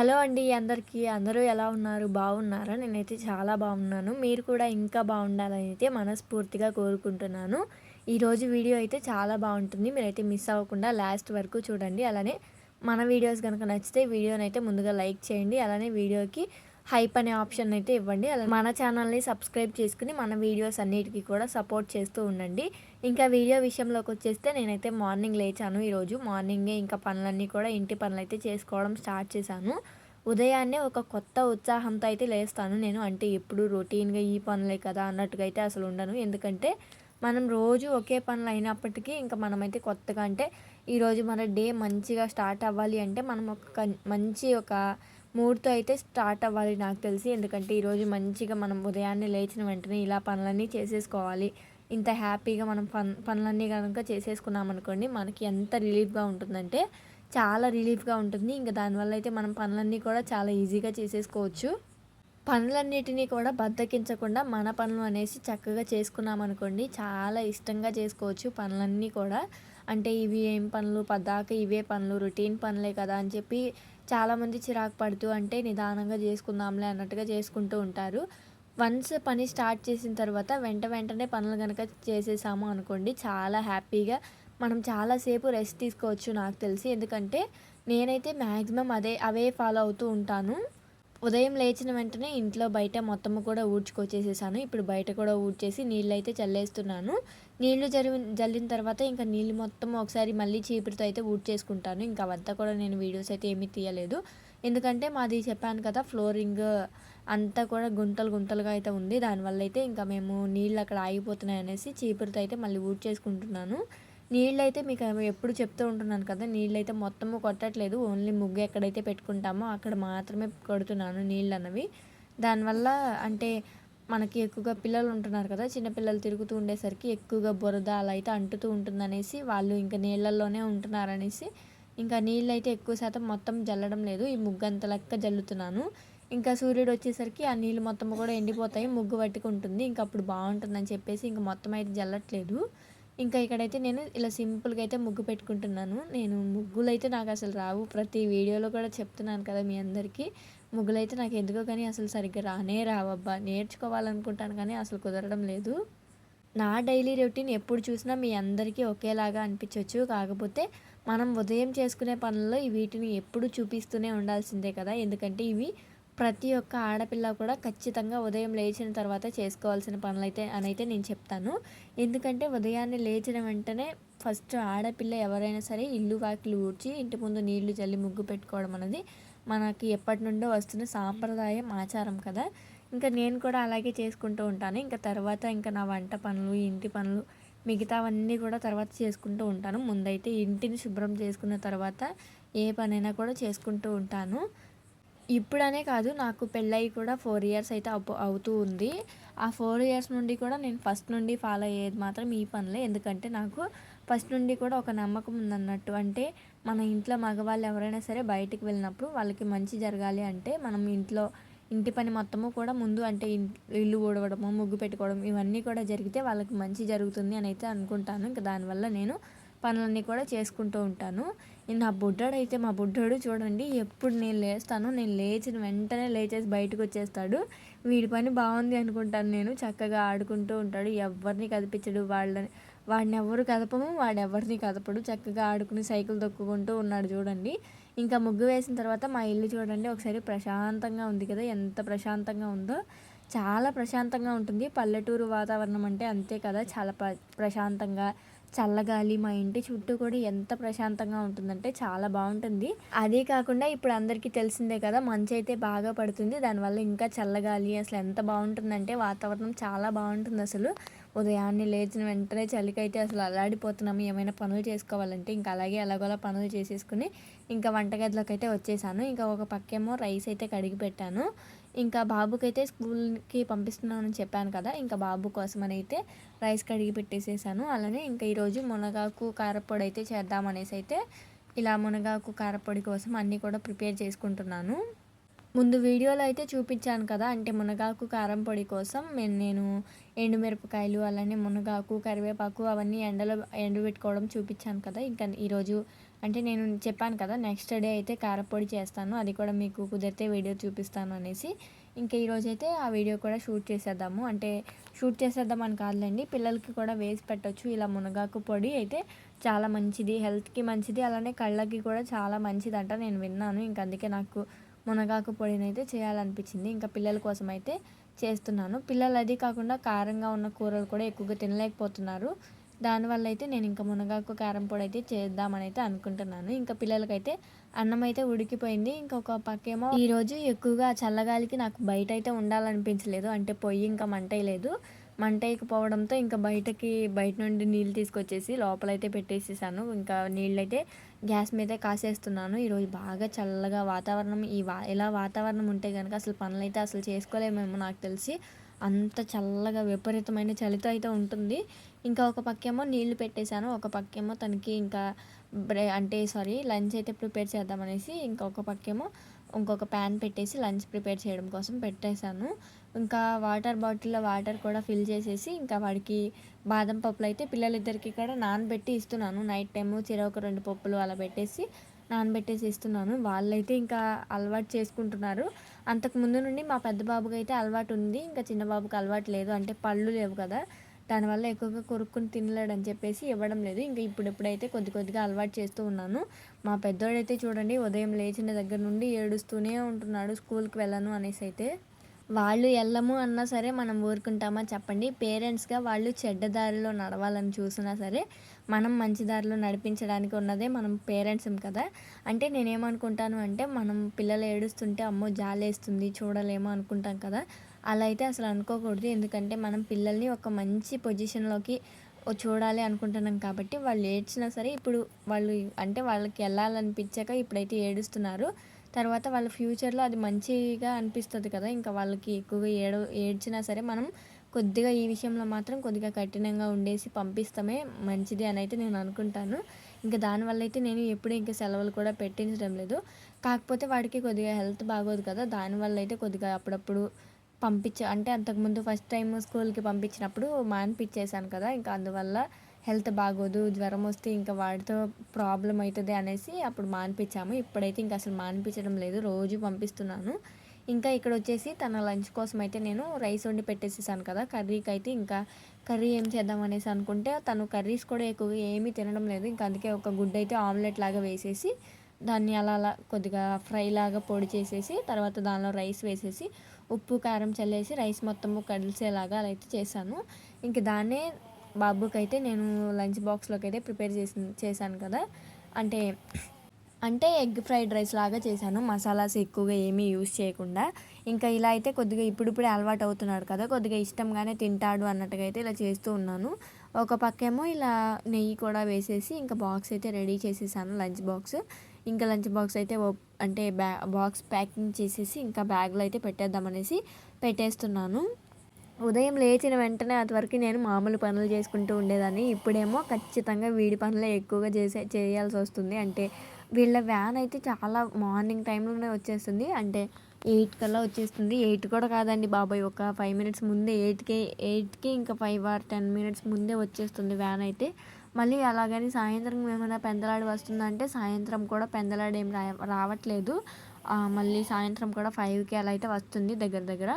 Hello అండి అందరికీ. అందరూ ఎలా ఉన్నారు? బాగున్నారా? నేనైతే చాలా బాగున్నాను. మీరు కూడా ఇంకా బాగుండాలని అయితే మనస్ఫూర్తిగా కోరుకుంటున్నాను. ఈరోజు వీడియో అయితే చాలా బాగుంటుంది. మీరైతే మిస్ అవ్వకుండా లాస్ట్ వరకు చూడండి. అలానే మన వీడియోస్ కనుక నచ్చితే వీడియోని అయితే ముందుగా లైక్ చేయండి. అలానే వీడియోకి హైప్ అనే ఆప్షన్ అయితే ఇవ్వండి. అలా మన ఛానల్ని సబ్స్క్రైబ్ చేసుకుని మన వీడియోస్ అన్నిటికీ కూడా సపోర్ట్ చేస్తూ ఉండండి. ఇంకా వీడియో విషయంలోకి వచ్చేస్తే నేనైతే మార్నింగ్ లేచాను ఈరోజు. మార్నింగే ఇంకా పనులన్నీ కూడా ఇంటి పనులు అయితే చేసుకోవడం స్టార్ట్ చేశాను. ఉదయాన్నే ఒక కొత్త ఉత్సాహంతో అయితే లేస్తాను నేను. అంటే ఎప్పుడు రొటీన్గా ఈ పనులే కదా అన్నట్టుగా అయితే అసలు ఉండను. ఎందుకంటే మనం రోజు ఒకే పనులు అయినప్పటికీ ఇంకా మనమైతే కొత్తగా అంటే ఈరోజు మన డే మంచిగా స్టార్ట్ అవ్వాలి అంటే మనం ఒక మంచి ఒక మూడ్తో అయితే స్టార్ట్ అవ్వాలి నాకు తెలిసి. ఎందుకంటే ఈరోజు మంచిగా మనం ఉదయాన్నే లేచిన వెంటనే ఇలా పనులన్నీ చేసేసుకోవాలి. ఇంత హ్యాపీగా మనం పన్ పనులన్నీ కనుక చేసేసుకున్నాం అనుకోండి మనకి ఎంత రిలీఫ్గా ఉంటుందంటే చాలా రిలీఫ్గా ఉంటుంది. ఇంకా దానివల్ల అయితే మనం పనులన్నీ కూడా చాలా ఈజీగా చేసేసుకోవచ్చు. పనులన్నిటినీ కూడా బద్దకించకుండా మన పనులు అనేసి చక్కగా చేసుకున్నాం అనుకోండి చాలా ఇష్టంగా చేసుకోవచ్చు పనులన్నీ కూడా. అంటే ఇవి ఏం పనులు? పద్దాక ఇవే పనులు రొటీన్ పనులే కదా అని చెప్పి చాలామంది చిరాకు పడుతూ అంటే నిదానంగా చేసుకుందాంలే అన్నట్టుగా చేసుకుంటూ ఉంటారు. వన్స్ పని స్టార్ట్ చేసిన తర్వాత వెంట వెంటనే పనులు కనుక చేసేసాము అనుకోండి చాలా హ్యాపీగా మనం చాలాసేపు రెస్ట్ తీసుకోవచ్చు నాకు తెలిసి. ఎందుకంటే నేనైతే మ్యాక్సిమం అదే అవే ఫాలో అవుతూ ఉంటాను. ఉదయం లేచిన వెంటనే ఇంట్లో బయట మొత్తం కూడా ఊడ్చుకొచ్చేసేసాను. ఇప్పుడు బయట కూడా ఊడ్చేసి నీళ్ళు అయితే చల్లేస్తున్నాను. నీళ్ళు జరి జల్లిన తర్వాత ఇంకా నీళ్ళు మొత్తం ఒకసారి మళ్ళీ చీపురుతో అయితే ఊడ్చేసుకుంటాను. ఇంకా అవంతా కూడా నేను వీడియోస్ అయితే ఏమీ తీయలేదు. ఎందుకంటే మాది చెప్పాను కదా ఫ్లోరింగ్ అంతా కూడా గుంతలు గుంతలుగా అయితే ఉంది. దానివల్ల అయితే ఇంకా మేము నీళ్ళు అక్కడ ఆగిపోతున్నాయి అనేసి చీపురుతో అయితే మళ్ళీ ఊడ్చేసుకుంటున్నాను. నీళ్ళు అయితే మీకు ఎప్పుడు చెప్తూ ఉంటున్నాను కదా నీళ్ళు అయితే మొత్తము కొట్టట్లేదు. ఓన్లీ ముగ్గు ఎక్కడైతే పెట్టుకుంటామో అక్కడ మాత్రమే కొడుతున్నాను నీళ్ళు అన్నవి దానివల్ల అంటే మనకి ఎక్కువగా పిల్లలు ఉంటున్నారు కదా చిన్నపిల్లలు తిరుగుతూ ఉండేసరికి ఎక్కువగా బురద అలా అయితే అంటుతూ ఉంటుందనేసి వాళ్ళు ఇంకా నీళ్ళల్లోనే ఉంటున్నారనేసి ఇంకా నీళ్ళు అయితే ఎక్కువ శాతం మొత్తం జల్లడం లేదు. ఈ ముగ్గు అంత లెక్క జల్లుతున్నాను. ఇంకా సూర్యుడు వచ్చేసరికి ఆ నీళ్ళు మొత్తం కూడా ఎండిపోతాయి ముగ్గు పట్టుకుంటుంది. ఇంకా అప్పుడు బాగుంటుందని చెప్పేసి ఇంకా మొత్తం అయితే జల్లట్లేదు. ఇంకా ఇక్కడైతే నేను ఇలా సింపుల్గా అయితే ముగ్గు పెట్టుకుంటున్నాను. నేను ముగ్గులు అయితే నాకు అసలు రావు. ప్రతి వీడియోలో కూడా చెప్తున్నాను కదా మీ అందరికీ. ముగ్గులు అయితే నాకు ఎందుకో కానీ అసలు సరిగ్గా రానే రావబ్బా. నేర్చుకోవాలనుకుంటాను కానీ అసలు కుదరడం లేదు. నా డైలీ రొటీన్ ఎప్పుడు చూసినా మీ అందరికీ ఒకేలాగా అనిపించవచ్చు కాకపోతే మనం ఉదయం చేసుకునే పనుల్లో వీటిని ఎప్పుడు చూపిస్తూనే ఉండాల్సిందే కదా. ఎందుకంటే ఇవి ప్రతి ఒక్క ఆడపిల్ల కూడా ఖచ్చితంగా ఉదయం లేచిన తర్వాత చేసుకోవాల్సిన పనులైతే అనైతే అని అయితే నేను చెప్తాను. ఎందుకంటే ఉదయాన్నే లేచిన వెంటనే ఫస్ట్ ఆడపిల్ల ఎవరైనా సరే ఇల్లు వాకిలు ఊడ్చి ఇంటి ముందు నీళ్ళు చల్లి ముగ్గు పెట్టుకోవడం అనేది మనకి ఎప్పటి నుండో వస్తున్న సాంప్రదాయం ఆచారం కదా. ఇంకా నేను కూడా అలాగే చేసుకుంటూ ఉంటాను. ఇంకా తర్వాత ఇంకా నా వంట పనులు ఇంటి పనులు మిగతావన్నీ కూడా తర్వాత చేసుకుంటూ ఉంటాను. ముందైతే ఇంటిని శుభ్రం చేసుకున్న తర్వాత ఏ పనైనా కూడా చేసుకుంటూ ఉంటాను. ఇప్పుడనే కాదు నాకు పెళ్ళయి కూడా ఫోర్ ఇయర్స్ అయితే అవుతూ ఉంది. ఆ ఫోర్ ఇయర్స్ నుండి కూడా నేను ఫస్ట్ నుండి ఫాలో అయ్యేది మాత్రం ఈ పనులే. ఎందుకంటే నాకు ఫస్ట్ నుండి కూడా ఒక నమ్మకం ఉందన్నట్టు. అంటే మన ఇంట్లో మగవాళ్ళు ఎవరైనా సరే బయటికి వెళ్ళినప్పుడు వాళ్ళకి మంచి జరగాలి అంటే మనం ఇంట్లో ఇంటి పని మొత్తము కూడా ముందు అంటే ఇల్లు ఊడవడము ముగ్గు పెట్టుకోవడం ఇవన్నీ కూడా జరిగితే వాళ్ళకి మంచి జరుగుతుంది అని అయితే అనుకుంటాను. ఇంకా దానివల్ల నేను పనులన్నీ కూడా చేసుకుంటూ ఉంటాను. నా బుడ్డాడు అయితే మా బుడ్డాడు చూడండి ఎప్పుడు నేను లేస్తాను. నేను లేచిన వెంటనే లేచేసి బయటకు వచ్చేస్తాడు. వీడి పని బాగుంది అనుకుంటాను నేను. చక్కగా ఆడుకుంటూ ఉంటాడు. ఎవరిని కదిపించడు. వాళ్ళని వాడిని ఎవరు కదపము వాడు ఎవరిని కదపడు. చక్కగా ఆడుకుని సైకిల్ తొక్కుకుంటూ ఉన్నాడు చూడండి. ఇంకా ముగ్గు వేసిన తర్వాత మా ఇల్లు చూడండి. ఒకసారి ప్రశాంతంగా ఉంది కదా. ఎంత ప్రశాంతంగా ఉందో. చాలా ప్రశాంతంగా ఉంటుంది. పల్లెటూరు వాతావరణం అంటే అంతే కదా. చాలా ప్ర ప్రశాంతంగా చల్లగాలి మా ఇంటి చుట్టూ కూడా ఎంత ప్రశాంతంగా ఉంటుందంటే చాలా బాగుంటుంది. అదే కాకుండా ఇప్పుడు అందరికీ తెలిసిందే కదా మంచి అయితే బాగా పడుతుంది. దానివల్ల ఇంకా చల్లగాలి అసలు ఎంత బాగుంటుందంటే వాతావరణం చాలా బాగుంటుంది అసలు. ఉదయాన్నే లేచిన వెంటనే చలికైతే అసలు అల్లాడిపోతున్నాము. ఏమైనా పనులు చేసుకోవాలంటే ఇంకా అలాగే ఎలాగోలా పనులు చేసేసుకుని ఇంకా వంటగదిలోకి అయితే వచ్చేసాను. ఇంకా ఒక పక్కేమో రైస్ అయితే కడిగి పెట్టాను. ఇంకా బాబుకైతే స్కూల్కి పంపిస్తున్నానని చెప్పాను కదా ఇంకా బాబు కోసం అని అయితే రైస్ కడిగి పెట్టేసేసాను. అలానే ఇంకా ఈరోజు మునగాకు కారపొడి అయితే చేద్దామనేసి అయితే ఇలా మునగాకు కారపొడి కోసం అన్నీ కూడా ప్రిపేర్ చేసుకుంటున్నాను. ముందు వీడియోలో అయితే చూపించాను కదా అంటే మునగాకు కారం పొడి కోసం నేను నేను ఎండుమిరపకాయలు అలానే మునగాకు కరివేపాకు అవన్నీ ఎండలో ఎండబెట్టుకోవడం చూపించాను కదా ఇంకా ఈరోజు అంటే నేను చెప్పాను కదా నెక్స్ట్ డే అయితే కారపొడి చేస్తాను అది కూడా మీకు కుదిరితే వీడియో చూపిస్తాను అనేసి. ఇంకా ఈరోజు అయితే ఆ వీడియో కూడా షూట్ చేసేద్దాము. అంటే షూట్ చేసేద్దాం అని కాదులేండి పిల్లలకి కూడా వేసి పెట్టచ్చు. ఇలా మునగాకు పొడి అయితే చాలా మంచిది హెల్త్కి మంచిది అలానే కళ్ళకి కూడా చాలా మంచిదంట. నేను విన్నాను ఇంకా అందుకే నాకు మునగాకు పొడిని అయితే చేయాలనిపించింది. ఇంకా పిల్లల కోసం అయితే చేస్తున్నాను. పిల్లలు అది కాకుండా కారంగా ఉన్న కూరలు కూడా ఎక్కువగా తినలేకపోతున్నారు. దానివల్ల అయితే నేను ఇంకా మునగాకు కారం పొడి అయితే చేద్దామని అయితే అనుకుంటున్నాను. ఇంకా పిల్లలకైతే అన్నం అయితే ఉడికిపోయింది ఇంకొక పక్కేమో ఈరోజు ఎక్కువగా చల్లగాలికి నాకు బయట అయితే ఉండాలనిపించలేదు. అంటే పొయ్యి ఇంకా మంటేయలేదు. లేదు పోవడంతో ఇంకా బయటకి బయట నుండి నీళ్ళు తీసుకొచ్చేసి లోపలైతే పెట్టేసేసాను. ఇంకా నీళ్ళైతే గ్యాస్ మీదే కాసేస్తున్నాను. ఈరోజు బాగా చల్లగా వాతావరణం ఈ వా ఇలా వాతావరణం ఉంటే కనుక అసలు పనులైతే అసలు చేసుకోలేమేమో నాకు తెలిసి అంత చల్లగా విపరీతమైన చలితో అయితే ఉంటుంది. ఇంకా ఒక పక్కేమో నీళ్ళు పెట్టేశాను ఒక పక్కేమో తనకి ఇంకా బ్రే అంటే సారీ లంచ్ అయితే ప్రిపేర్ చేద్దామనేసి ఇంకొక పక్కేమో ఇంకొక ప్యాన్ పెట్టేసి లంచ్ ప్రిపేర్ చేయడం కోసం పెట్టేశాను. ఇంకా వాటర్ బాటిల్లో వాటర్ కూడా ఫిల్ చేసేసి ఇంకా వాడికి బాదం పప్పులు అయితే పిల్లలిద్దరికి కూడా నానబెట్టి ఇస్తున్నాను. నైట్ టైము ఒక రెండు పప్పులు అలా పెట్టేసి నానబెట్టేసి ఇస్తున్నాను. వాళ్ళైతే ఇంకా అలవాటు చేసుకుంటున్నారు. అంతకు ముందు నుండి మా పెద్ద బాబుకి అయితే అలవాటు ఉంది. ఇంకా చిన్న బాబుకి అలవాటు లేదు. అంటే పళ్ళు లేవు కదా. దానివల్ల ఎక్కువగా కొరుక్కుని తినలేడని చెప్పేసి ఇవ్వడం లేదు. ఇంకా ఇప్పుడిప్పుడైతే కొద్ది కొద్దిగా అలవాటు చేస్తూ ఉన్నాను. మా పెద్దోడైతే చూడండి ఉదయం లేచిన దగ్గర నుండి ఏడుస్తూనే ఉంటున్నాడు స్కూల్కి వెళ్ళను అనేసి అయితే. వాళ్ళు వెళ్ళము అన్నా సరే మనం ఊరుకుంటామా చెప్పండి. పేరెంట్స్గా వాళ్ళు చెడ్డ దారిలో నడవాలని చూసినా సరే మనం మంచి దారిలో నడిపించడానికి ఉన్నదే మనం పేరెంట్స్ కదా. అంటే నేనేమనుకుంటాను అంటే మనం పిల్లలు ఏడుస్తుంటే అమ్మో జాలేస్తుంది చూడలేమో అనుకుంటాం కదా. అలా అయితే అసలు అనుకోకూడదు. ఎందుకంటే మనం పిల్లల్ని ఒక మంచి పొజిషన్లోకి చూడాలి అనుకుంటున్నాం కాబట్టి వాళ్ళు ఏడ్చినా సరే ఇప్పుడు వాళ్ళు అంటే వాళ్ళకి వెళ్ళాలనిపించాక ఇప్పుడైతే ఏడుస్తున్నారు. తర్వాత వాళ్ళ ఫ్యూచర్లో అది మంచిగా అనిపిస్తుంది కదా. ఇంకా వాళ్ళకి ఎక్కువగా ఏడ ఏడ్చినా సరే మనం కొద్దిగా ఈ విషయంలో మాత్రం కొద్దిగా కఠినంగా ఉండేసి పంపిస్తామే మంచిది అని అయితే నేను అనుకుంటాను. ఇంకా దానివల్ల అయితే నేను ఎప్పుడు ఇంకా సెలవులు కూడా పెట్టించడం లేదు. కాకపోతే వాడికి కొద్దిగా హెల్త్ బాగోదు కదా. దానివల్ల అయితే కొద్దిగా అప్పుడప్పుడు పంపించ అంటే అంతకుముందు ఫస్ట్ టైం స్కూల్కి పంపించినప్పుడు మానిపించేశాను కదా ఇంకా అందువల్ల హెల్త్ బాగోదు జ్వరం వస్తే ఇంకా వాడితో ప్రాబ్లం అవుతుంది అనేసి అప్పుడు మానిపించాము ఇప్పుడైతే ఇంకా అసలు మానిపించడం లేదు రోజు పంపిస్తున్నాను. ఇంకా ఇక్కడ వచ్చేసి తన లంచ్ కోసం అయితే నేను రైస్ వండి పెట్టేసేసాను కదా కర్రీకి అయితే ఇంకా కర్రీ ఏం చేద్దాం అనేసి అనుకుంటే తను కర్రీస్ కూడా ఎక్కువగా ఏమీ తినడం లేదు. ఇంకా అందుకే ఒక గుడ్ అయితే ఆమ్లెట్ లాగా వేసేసి దాన్ని అలా అలా కొద్దిగా ఫ్రై లాగా పొడి చేసేసి తర్వాత దానిలో రైస్ వేసేసి ఉప్పు కారం చల్లేసి రైస్ మొత్తము కలిసేలాగా అలా అయితే చేశాను. ఇంక దాన్నే బాబుకి అయితే నేను లంచ్ బాక్స్లోకి అయితే ప్రిపేర్ చేసి చేశాను కదా. అంటే అంటే ఎగ్ ఫ్రైడ్ రైస్ లాగా చేశాను. మసాలాస్ ఎక్కువగా ఏమీ యూస్ చేయకుండా. ఇంకా ఇలా అయితే కొద్దిగా ఇప్పుడిప్పుడే అలవాటు అవుతున్నాడు కదా. కొద్దిగా ఇష్టంగానే తింటాడు అన్నట్టుగా అయితే ఇలా చేస్తూ ఉన్నాను. ఒక పక్కేమో ఇలా నెయ్యి కూడా వేసేసి ఇంకా బాక్స్ అయితే రెడీ చేసేసాను లంచ్ బాక్స్. ఇంకా లంచ్ బాక్స్ అయితే అంటే బ్యా బాక్స్ ప్యాకింగ్ చేసేసి ఇంకా బ్యాగ్లో అయితే పెట్టేద్దామనేసి పెట్టేస్తున్నాను. ఉదయం లేచిన వెంటనే అంతవరకు నేను మామూలు పనులు చేసుకుంటూ ఉండేదాన్ని. ఇప్పుడేమో ఖచ్చితంగా వీడి పనులే ఎక్కువగా చేసే చేయాల్సి వస్తుంది. అంటే వీళ్ళ వ్యాన్ అయితే చాలా మార్నింగ్ టైంలోనే వచ్చేస్తుంది. అంటే ఎయిట్ కల్లా వచ్చేస్తుంది. ఎయిట్ కూడా కాదండి బాబాయ్. ఒక ఫైవ్ మినిట్స్ ముందే ఎయిట్కి ఎయిట్కి ఇంకా ఫైవ్ ఆర్ టెన్ మినిట్స్ ముందే వచ్చేస్తుంది వ్యాన్ అయితే. మళ్ళీ అలాగని సాయంత్రం ఏమైనా పెందలాడి వస్తుందంటే సాయంత్రం కూడా పెందలాడి ఏం రావట్లేదు. మళ్ళీ సాయంత్రం కూడా ఫైవ్కి అలా అయితే వస్తుంది దగ్గర దగ్గర.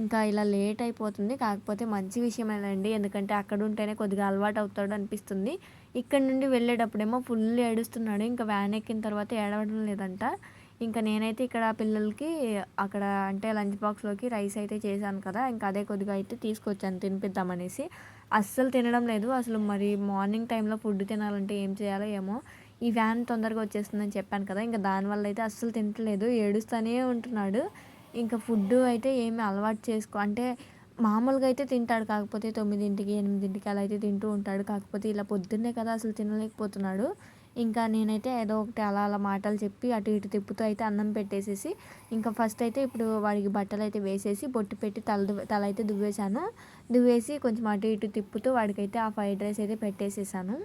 ఇంకా ఇలా లేట్ అయిపోతుంది. కాకపోతే మంచి విషయమేనండి. ఎందుకంటే అక్కడ ఉంటేనే కొద్దిగా అలవాటు అవుతాడు అనిపిస్తుంది. ఇక్కడ నుండి వెళ్ళేటప్పుడేమో ఫుల్ ఏడుస్తున్నాడు. ఇంకా వ్యాన్ ఎక్కిన తర్వాత ఏడవడం లేదంట. ఇంకా నేనైతే ఇక్కడ పిల్లలకి అక్కడ అంటే లంచ్ బాక్స్లోకి రైస్ అయితే చేశాను కదా ఇంకా అదే కొద్దిగా అయితే తీసుకొచ్చాను తినిపిద్దామనేసి. అస్సలు తినడం లేదు అసలు మరి మార్నింగ్ టైంలో ఫుడ్ తినాలంటే ఏం చేయాలో ఏమో. ఈ వ్యాన్ తొందరగా వచ్చేస్తుందని చెప్పాను కదా ఇంకా దానివల్ల అయితే అస్సలు తింటలేదు ఏడుస్తూనే ఉంటున్నాడు. ఇంకా ఫుడ్ అయితే ఏమి అలవాటు చేసుకో అంటే మామూలుగా అయితే తింటాడు కాకపోతే తొమ్మిదింటికి ఎనిమిదింటికి అలా అయితే తింటూ ఉంటాడు. కాకపోతే ఇలా పొద్దున్నే కదా అసలు తినలేకపోతున్నాడు. ఇంకా నేనైతే ఏదో ఒకటి అలా అలా మాటలు చెప్పి అటు ఇటు తిప్పుతూ అయితే అన్నం పెట్టేసేసి ఇంకా ఫస్ట్ అయితే ఇప్పుడు వాడికి బట్టలు అయితే వేసేసి బొట్టు పెట్టి తల తల అయితే దువ్వేశాను. దువ్వేసి కొంచెం అటు ఇటు తిప్పుతూ వాడికైతే ఆ ఫ్రైడ్ రైస్ అయితే పెట్టేసేసాను.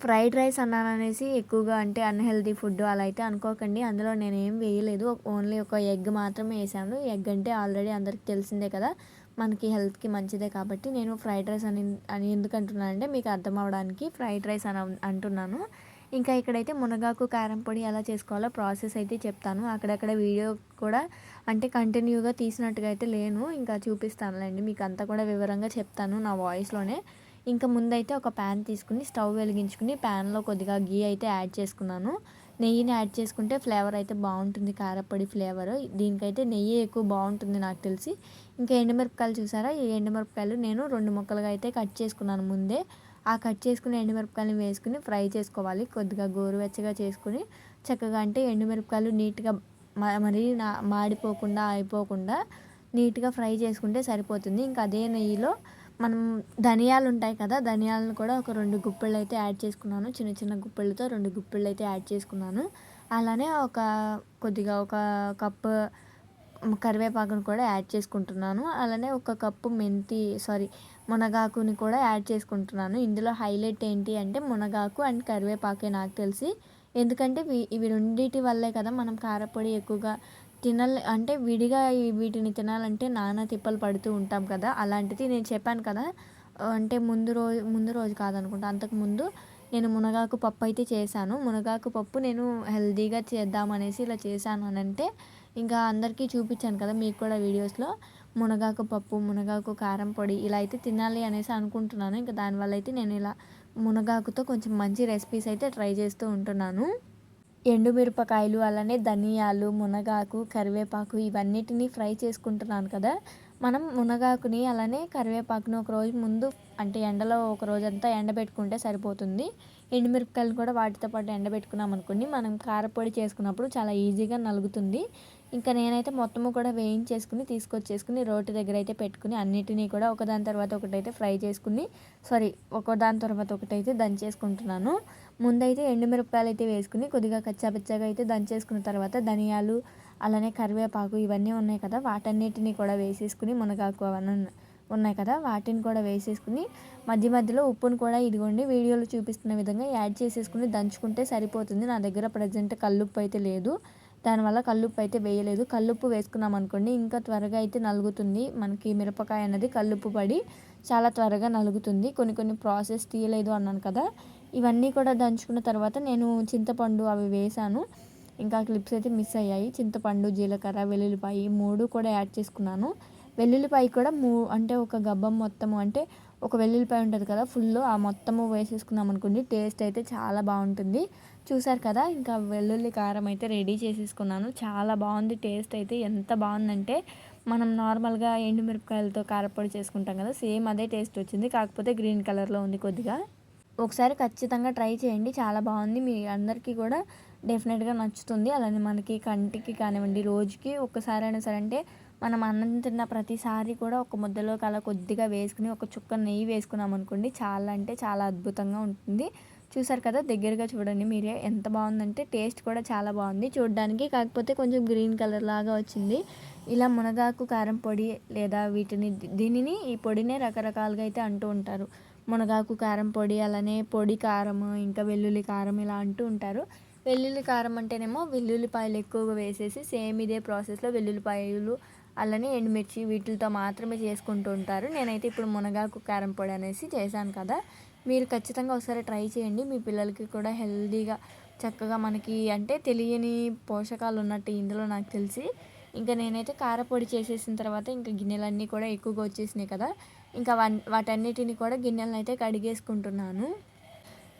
ఫ్రైడ్ రైస్ అన్నాను అనేసి ఎక్కువగా అంటే అన్హెల్దీ ఫుడ్ అలా అయితే అనుకోకండి. అందులో నేను ఏం వేయలేదు. ఓన్లీ ఒక ఎగ్ మాత్రమే వేసాను. ఎగ్ అంటే ఆల్రెడీ అందరికి తెలిసిందే కదా మనకి హెల్త్కి మంచిదే కాబట్టి నేను ఫ్రైడ్ రైస్ అని అని ఎందుకు అంటున్నానంటే మీకు అర్థం అవడానికి ఫ్రైడ్ రైస్ అని అంటున్నాను. ఇంకా ఇక్కడైతే మునగాకు కారం పొడి ఎలా చేసుకోవాలో ప్రాసెస్ అయితే చెప్తాను. అక్కడక్కడ వీడియో కూడా అంటే కంటిన్యూగా తీసినట్టుగా అయితే లేను. ఇంకా చూపిస్తానులేండి. మీకు అంతా కూడా వివరంగా చెప్తాను నా వాయిస్లోనే. ఇంకా ముందైతే ఒక ప్యాన్ తీసుకుని స్టవ్ వెలిగించుకుని ప్యాన్లో కొద్దిగా గీ అయితే యాడ్ చేసుకున్నాను. నెయ్యిని యాడ్ చేసుకుంటే ఫ్లేవర్ అయితే బాగుంటుంది. కారపొడి ఫ్లేవర్. దీనికైతే నెయ్యి ఎక్కువ బాగుంటుంది నాకు తెలిసి. ఇంకా ఎండుమిరపకాయలు చూసారా? ఈ ఎండుమిరపకాయలు నేను రెండు ముక్కలుగా అయితే కట్ చేసుకున్నాను ముందే. ఆ కట్ చేసుకున్న ఎండుమిరపకాయలు వేసుకుని ఫ్రై చేసుకోవాలి. కొద్దిగా గోరువెచ్చగా చేసుకుని చక్కగా అంటే ఎండుమిరపకాయలు నీట్గా మరీ నా మాడిపోకుండా అయిపోకుండా నీట్గా ఫ్రై చేసుకుంటే సరిపోతుంది. ఇంకా అదే నెయ్యిలో మనం ధనియాలు ఉంటాయి కదా ధనియాలను కూడా ఒక రెండు గుప్పెళ్ళు అయితే యాడ్ చేసుకున్నాను. చిన్న చిన్న గుప్పెళ్ళతో రెండు గుప్పెళ్ళు అయితే యాడ్ చేసుకున్నాను. అలానే ఒక కొద్దిగా ఒక కప్పు కరివేపాకును కూడా యాడ్ చేసుకుంటున్నాను. అలానే ఒక కప్పు మెంతి సారీ మునగాకుని కూడా యాడ్ చేసుకుంటున్నాను. ఇందులో హైలైట్ ఏంటి అంటే మునగాకు అండ్ కరివేపాకే నాకు తెలిసి. ఎందుకంటే ఇవి రెండింటి వల్లే కదా మనం కారపొడి ఎక్కువగా తినాలి అంటే విడిగా వీటిని తినాలంటే నానా తిప్పలు పడుతూ ఉంటాం కదా. అలాంటిది నేను చెప్పాను కదా. అంటే ముందు రోజు ముందు రోజు కాదనుకుంటా అంతకు ముందు నేను మునగాకు పప్పు అయితే చేశాను. మునగాకు పప్పు నేను హెల్దీగా చేద్దామనేసి ఇలా చేశాను అని అంటే ఇంకా అందరికీ చూపించాను కదా మీకు కూడా వీడియోస్లో. మునగాకు పప్పు మునగాకు కారం పొడి ఇలా అయితే తినాలి అనేసి అనుకుంటున్నాను. ఇంకా దానివల్ల అయితే నేను ఇలా మునగాకుతో కొంచెం మంచి రెసిపీస్ అయితే ట్రై చేస్తూ ఉంటున్నాను. ఎండుమిరపకాయలు అలానే ధనియాలు మునగాకు కరివేపాకు ఇవన్నిటిని ఫ్రై చేసుకుంటున్నాను కదా. మనం మునగాకుని అలానే కరివేపాకుని ఒక రోజు ముందు అంటే ఎండలో ఒక రోజంతా ఎండబెట్టుకుంటే సరిపోతుంది. ఎండుమిరపకాయలు కూడా వాటితో పాటు ఎండబెట్టుకున్నాం అనుకోండి మనం కారపొడి చేసుకున్నప్పుడు చాలా ఈజీగా నలుగుతుంది. ఇంకా నేనైతే మొత్తము కూడా వేయించేసుకుని తీసుకొచ్చేసుకుని రోటి దగ్గర అయితే పెట్టుకుని అన్నిటినీ కూడా ఒకదాని తర్వాత ఒకటైతే ఫ్రై చేసుకుని సారీ ఒకదాని తర్వాత ఒకటైతే దంచేసుకుంటున్నాను. ముందైతే ఎండుమిరపకాయలు అయితే వేసుకుని కొద్దిగా కచ్చాపచ్చాగా అయితే దంచేసుకున్న తర్వాత ధనియాలు అలానే కరివేపాకు ఇవన్నీ ఉన్నాయి కదా వాటన్నిటిని కూడా వేసేసుకుని మునగాకు అవన్నీ ఉన్నాయి కదా వాటిని కూడా వేసేసుకుని మధ్య మధ్యలో ఉప్పును కూడా ఇదిగోండి వీడియోలో చూపిస్తున్న విధంగా యాడ్ చేసేసుకుని దంచుకుంటే సరిపోతుంది. నా దగ్గర ప్రజెంట్ కల్లుప్పు అయితే లేదు. దానివల్ల కల్లుప్పు అయితే వేయలేదు. కల్లుప్పు వేసుకున్నాం అనుకోండి ఇంకా త్వరగా అయితే నలుగుతుంది. మనకి మిరపకాయ అనేది కల్లుప్పు పడి చాలా త్వరగా నలుగుతుంది. కొన్ని కొన్ని ప్రాసెస్ తీయలేదు అన్నాను కదా. ఇవన్నీ కూడా దంచుకున్న తర్వాత నేను చింతపండు అవి వేసాను. ఇంకా క్లిప్స్ అయితే మిస్ అయ్యాయి. చింతపండు జీలకర్ర వెల్లుల్లిపాయి మూడు కూడా యాడ్ చేసుకున్నాను. వెల్లుల్లిపాయ కూడా మూ అంటే ఒక గబ్బం మొత్తము అంటే ఒక వెల్లుల్లిపాయ ఉంటుంది కదా ఫుల్ ఆ మొత్తము వేసేసుకున్నాం అనుకోండి టేస్ట్ అయితే చాలా బాగుంటుంది. చూసారు కదా ఇంకా వెల్లుల్లి కారం అయితే రెడీ చేసేసుకున్నాను. చాలా బాగుంది టేస్ట్ అయితే. ఎంత బాగుందంటే మనం నార్మల్గా ఎండుమిరపకాయలతో కారపొడి చేసుకుంటాం కదా సేమ్ అదే టేస్ట్ వచ్చింది. కాకపోతే గ్రీన్ కలర్లో ఉంది కొద్దిగా. ఒకసారి ఖచ్చితంగా ట్రై చేయండి. చాలా బాగుంది. మీ అందరికీ కూడా డెఫినెట్గా నచ్చుతుంది. అలానే మనకి కంటికి కానివ్వండి రోజుకి ఒక్కసారైనా సరే అంటే మనం అన్నం తిన్న ప్రతిసారి కూడా ఒక ముద్దలో కల కొద్దిగా వేసుకుని ఒక చుక్క నెయ్యి వేసుకున్నాం అనుకోండి చాలా అంటే చాలా అద్భుతంగా ఉంటుంది. చూసారు కదా దగ్గరగా చూడండి మీరే ఎంత బాగుందంటే టేస్ట్ కూడా చాలా బాగుంది. చూడడానికి కాకపోతే కొంచెం గ్రీన్ కలర్ లాగా వచ్చింది. ఇలా మునగాకు కారం పొడి లేదా వీటిని దీనిని ఈ పొడినే రకరకాలుగా అయితే అంటూ ఉంటారు. మునగాకు కారం పొడి అలానే పొడి కారం ఇంకా వెల్లుల్లి కారం ఇలా అంటూ ఉంటారు. వెల్లుల్లి కారం అంటేనేమో వెల్లుల్లిపాయలు ఎక్కువగా వేసేసి సేమ్ ఇదే ప్రాసెస్లో వెల్లుల్లిపాయలు అలానే ఎండుమిర్చి వీటితో మాత్రమే చేసుకుంటూ ఉంటారు నేనైతే ఇప్పుడు మునగాకు కారం పొడి అనేసి చేశాను కదా. మీరు ఖచ్చితంగా ఒకసారి ట్రై చేయండి. మీ పిల్లలకి కూడా హెల్దీగా చక్కగా మనకి అంటే తెలియని పోషకాలు ఉన్నట్టు ఇందులో నాకు తెలిసి. ఇంకా నేనైతే కారపొడి చేసేసిన తర్వాత ఇంకా గిన్నెలన్నీ కూడా ఎక్కువగా వచ్చేసినాయి కదా. ఇంకా వాటన్నిటిని కూడా గిన్నెలను అయితే కడిగేసుకుంటున్నాను.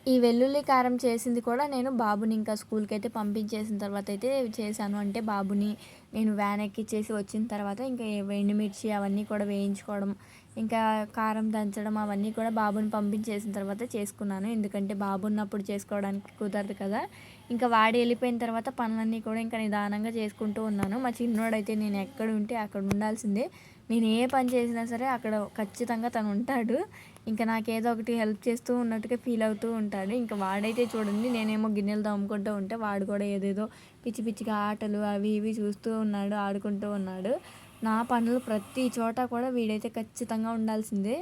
ఈ వెల్లుల్లి కారం చేసింది కూడా నేను బాబుని ఇంకా స్కూల్కి అయితే పంపించేసిన తర్వాత అయితే చేశాను. అంటే బాబుని నేను వ్యాన్ ఎక్కిచ్చేసి వచ్చిన తర్వాత ఇంకా ఎండుమిర్చి అవన్నీ కూడా వేయించుకోవడం ఇంకా కారం దంచడం అవన్నీ కూడా బాబుని పంపించేసిన తర్వాత చేసుకున్నాను. ఎందుకంటే బాబు ఉన్నప్పుడు చేసుకోవడానికి కుదరదు కదా. ఇంకా వాడి వెళ్ళిపోయిన తర్వాత పనులన్నీ కూడా ఇంకా నిదానంగా చేసుకుంటూ ఉన్నాను. మా చిన్నోడైతే నేను ఎక్కడ ఉంటే అక్కడ ఉండాల్సిందే. నేను ఏ పని చేసినా సరే అక్కడ ఖచ్చితంగా తను ఉంటాడు. ఇంకా నాకేదో ఒకటి హెల్ప్ చేస్తూ ఉన్నట్టుగా ఫీల్ అవుతూ ఉంటాడు ఇంకా వాడైతే చూడండి నేనేమో గిన్నెలు తోముకుంటూ ఉంటే వాడు కూడా ఏదేదో పిచ్చి పిచ్చిగా ఆటలు అవి ఇవి చూస్తూ ఉన్నాడు ఆడుకుంటూ ఉన్నాడు. నా పనులు ప్రతి చోట కూడా వీడైతే ఖచ్చితంగా ఉండాల్సిందే.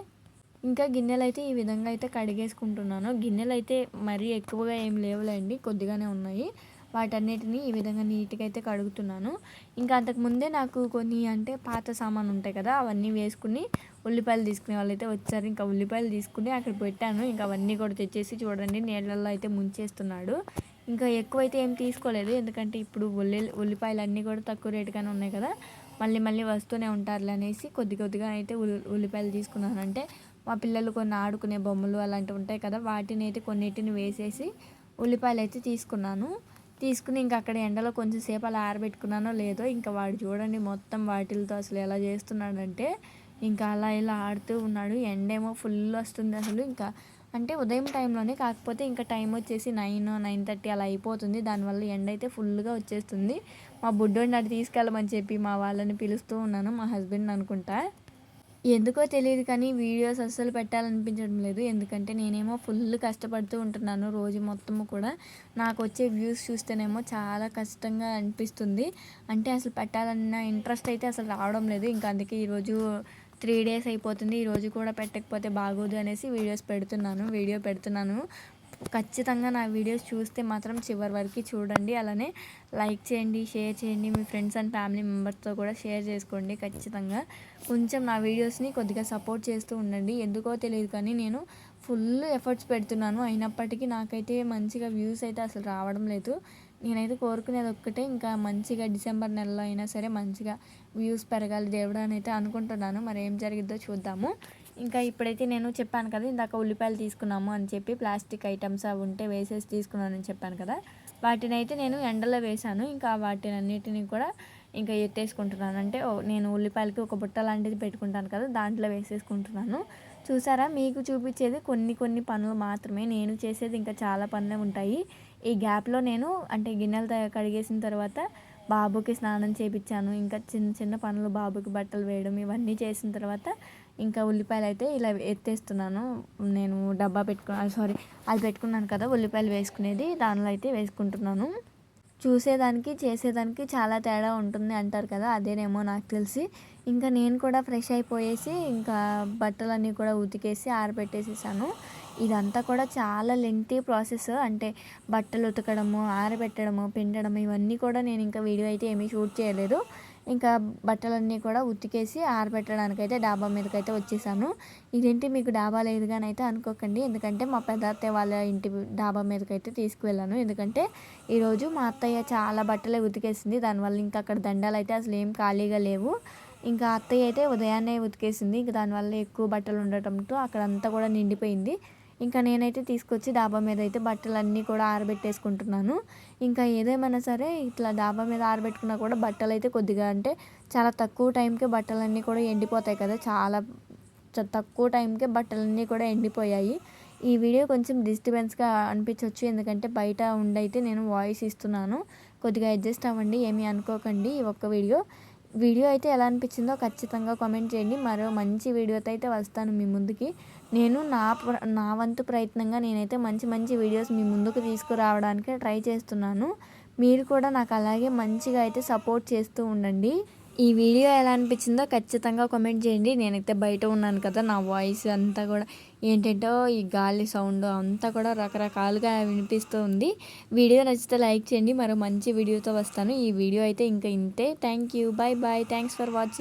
ఇంకా గిన్నెలు అయితే ఈ విధంగా అయితే కడిగేసుకుంటున్నాను. గిన్నెలు అయితే మరీ ఎక్కువగా ఏం లేవులేండి కొద్దిగానే ఉన్నాయి. వాటన్నిటిని ఈ విధంగా నీట్గా అయితే కడుగుతున్నాను. ఇంకా అంతకుముందే నాకు కొన్ని అంటే పాత సామాను ఉంటాయి కదా అవన్నీ వేసుకుని ఉల్లిపాయలు తీసుకునే వాళ్ళు అయితే వచ్చారు. ఇంకా ఉల్లిపాయలు తీసుకుని అక్కడ పెట్టాను. ఇంకా అవన్నీ కూడా తెచ్చేసి చూడండి నీళ్ళల్లో అయితే ముంచేస్తున్నాడు. ఇంకా ఎక్కువైతే ఏం తీసుకోలేదు. ఎందుకంటే ఇప్పుడు ఉల్లి ఉల్లిపాయలు అన్నీ కూడా తక్కువ రేటుగానే ఉన్నాయి కదా. మళ్ళీ మళ్ళీ వస్తూనే ఉంటారులే అనేసి కొద్ది కొద్దిగా అయితే ఉల్లిపాయలు తీసుకున్నాను. అంటే మా పిల్లలు కొన్ని ఆడుకునే బొమ్మలు అలాంటివి ఉంటాయి కదా వాటిని అయితే కొన్నిటిని వేసేసి ఉల్లిపాయలు అయితే తీసుకున్నాను. తీసుకుని ఇంకా అక్కడ ఎండలో కొంచెం సేపు అలా ఆరబెట్టుకున్నానో లేదో ఇంకా వాడు చూడండి మొత్తం వాటిలతో అసలు ఎలా చేస్తున్నాడంటే ఇంకా అలా ఇలా ఆడుతూ ఉన్నాడు. ఎండేమో ఫుల్ వస్తుంది అసలు. ఇంకా అంటే ఉదయం టైంలోనే కాకపోతే ఇంకా టైం వచ్చేసి నైన్ నైన్ థర్టీ అలా అయిపోతుంది. దానివల్ల ఎండ అయితే ఫుల్గా వచ్చేస్తుంది. మా బుడ్డోడిని అటు తీసుకెళ్ళమని చెప్పి మా వాళ్ళని పిలుస్తూ ఉన్నాను. మా హస్బెండ్ అనుకుంటా. ఎందుకో తెలియదు కానీ వీడియోస్ అస్సలు పెట్టాలనిపించడం లేదు. ఎందుకంటే నేనేమో ఫుల్ కష్టపడుతూ ఉంటున్నాను రోజు మొత్తము కూడా. నాకు వచ్చే వ్యూస్ చూస్తేనేమో చాలా కష్టంగా అనిపిస్తుంది. అంటే అసలు పెట్టాలన్న ఇంట్రెస్ట్ అయితే అసలు రావడం లేదు. ఇంకా అందుకే ఈరోజు త్రీ డేస్ అయిపోతుంది ఈరోజు కూడా పెట్టకపోతే బాగోదు అనేసి వీడియోస్ పెడుతున్నాను వీడియో పెడుతున్నాను. ఖచ్చితంగా నా వీడియోస్ చూస్తే మాత్రం చివరి వరకు చూడండి అలానే లైక్ చేయండి షేర్ చేయండి మీ ఫ్రెండ్స్ అండ్ ఫ్యామిలీ మెంబర్స్తో కూడా షేర్ చేసుకోండి ఖచ్చితంగా. కొంచెం నా వీడియోస్ని కొద్దిగా సపోర్ట్ చేస్తూ ఉండండి ఎందుకో తెలియదు కానీ నేను ఫుల్ ఎఫర్ట్స్ పెడుతున్నాను. అయినప్పటికీ నాకైతే మంచిగా వ్యూస్ అయితే అసలు రావడం లేదు. నేనైతే కోరుకునేది ఒక్కటే ఇంకా మంచిగా డిసెంబర్ నెలలో అయినా సరే మంచిగా వ్యూస్ పెరగాలి దేవుడు అని అయితే అనుకుంటున్నాను. మరి ఏం జరిగిద్దో చూద్దాము. ఇంకా ఇప్పుడైతే నేను చెప్పాను కదా ఇందాక ఉల్లిపాయలు తీసుకున్నాము అని చెప్పి ప్లాస్టిక్ ఐటమ్స్ అవి ఉంటే వేసేసి తీసుకున్నానని చెప్పాను కదా. వాటిని అయితే నేను ఎండలో వేశాను. ఇంకా వాటిని అన్నిటిని కూడా ఇంకా ఎత్తేసుకుంటున్నాను. అంటే నేను ఉల్లిపాయలకి ఒక బుట్ట లాంటిది పెట్టుకుంటాను కదా దాంట్లో వేసేసుకుంటున్నాను. చూసారా మీకు చూపించేది కొన్ని కొన్ని పనులు మాత్రమే. నేను చేసేది ఇంకా చాలా పనులే ఉంటాయి. ఈ గ్యాప్లో నేను అంటే గిన్నెలు కడిగేసిన తర్వాత బాబుకి స్నానం చేయించాను ఇంకా చిన్న చిన్న పనులు బాబుకి బట్టలు వేయడం ఇవన్నీ చేసిన తర్వాత ఇంకా ఉల్లిపాయలు అయితే ఇలా ఎత్తేస్తున్నాను. నేను డబ్బా పెట్టుకున్నాను సారీ అది పెట్టుకున్నాను కదా ఉల్లిపాయలు వేసుకునేది దానిలో అయితే వేసుకుంటున్నాను. చూసేదానికి చేసేదానికి చాలా తేడా ఉంటుంది అంటారు కదా అదేనేమో నాకు తెలిసి. ఇంకా నేను కూడా ఫ్రెష్ అయిపోయేసి ఇంకా బట్టలన్నీ కూడా ఉతికేసి ఆరబెట్టేసేసాను. ఇదంతా కూడా చాలా లెంతీ ప్రాసెస్ అంటే బట్టలు ఉతకడము ఆరబెట్టడము పిండడము ఇవన్నీ కూడా నేను ఇంకా వీడియో అయితే ఏమీ షూట్ చేయలేదు. ఇంకా బట్టలన్నీ కూడా ఉతికేసి ఆరబెట్టడానికైతే డాబా మీదకైతే వచ్చేసాను. ఇదేంటి మీకు డాబా లేదు కానీ అయితే అనుకోకండి. ఎందుకంటే మా పెద్ద అత్తయ్య వాళ్ళ ఇంటి డాబా మీదకైతే తీసుకువెళ్ళాను. ఎందుకంటే ఈరోజు మా అత్తయ్య చాలా బట్టలే ఉతికేసింది. దానివల్ల ఇంకా అక్కడ దండాలు అయితే అసలు ఏం ఖాళీగా లేవు. ఇంకా అత్తయ్య అయితే ఉదయాన్నే ఉతికేసింది. ఇంకా దానివల్ల ఎక్కువ బట్టలు ఉండటంతో అక్కడ అంతా కూడా నిండిపోయింది. ఇంకా నేనైతే తీసుకొచ్చి డాబా మీద అయితే బట్టలన్నీ కూడా ఆరబెట్టేసుకుంటున్నాను. ఇంకా ఏదేమైనా సరే ఇట్లా డాబా మీద ఆరబెట్టుకున్నా కూడా బట్టలు అయితే కొద్దిగా అంటే చాలా తక్కువ టైంకే బట్టలన్నీ కూడా ఎండిపోతాయి కదా చాలా తక్కువ టైంకే బట్టలన్నీ కూడా ఎండిపోయాయి. ఈ వీడియో కొంచెం డిస్టర్బెన్స్గా అనిపించవచ్చు ఎందుకంటే బయట ఉండైతే నేను వాయిస్ ఇస్తున్నాను. కొద్దిగా అడ్జస్ట్ అవ్వండి ఏమీ అనుకోకండి ఈ ఒక్క వీడియో. వీడియో అయితే ఎలా అనిపించిందో ఖచ్చితంగా కామెంట్ చేయండి. మరో మంచి వీడియోతో అయితే వస్తాను మీ ముందుకి. నేను నా నా వంతు ప్రయత్నంగా నేనైతే మంచి మంచి వీడియోస్ మీ ముందుకు తీసుకురావడానికి ట్రై చేస్తున్నాను. మీరు కూడా నాకు అలాగే మంచిగా అయితే సపోర్ట్ చేస్తూ ఉండండి. ఈ వీడియో ఎలా అనిపించిందో ఖచ్చితంగా కామెంట్ చేయండి. నేనైతే బయట ఉన్నాను కదా నా వాయిస్ అంతా కూడా ఏంటంటో ఈ గాలి సౌండ్ అంతా కూడా రకరకాలుగా వినిపిస్తూ ఉంది. వీడియో నచ్చితే లైక్ చేయండి. మరో మంచి వీడియోతో వస్తాను. ఈ వీడియో అయితే ఇంకా ఇంతే. Thank you. Bye bye thanks for watching.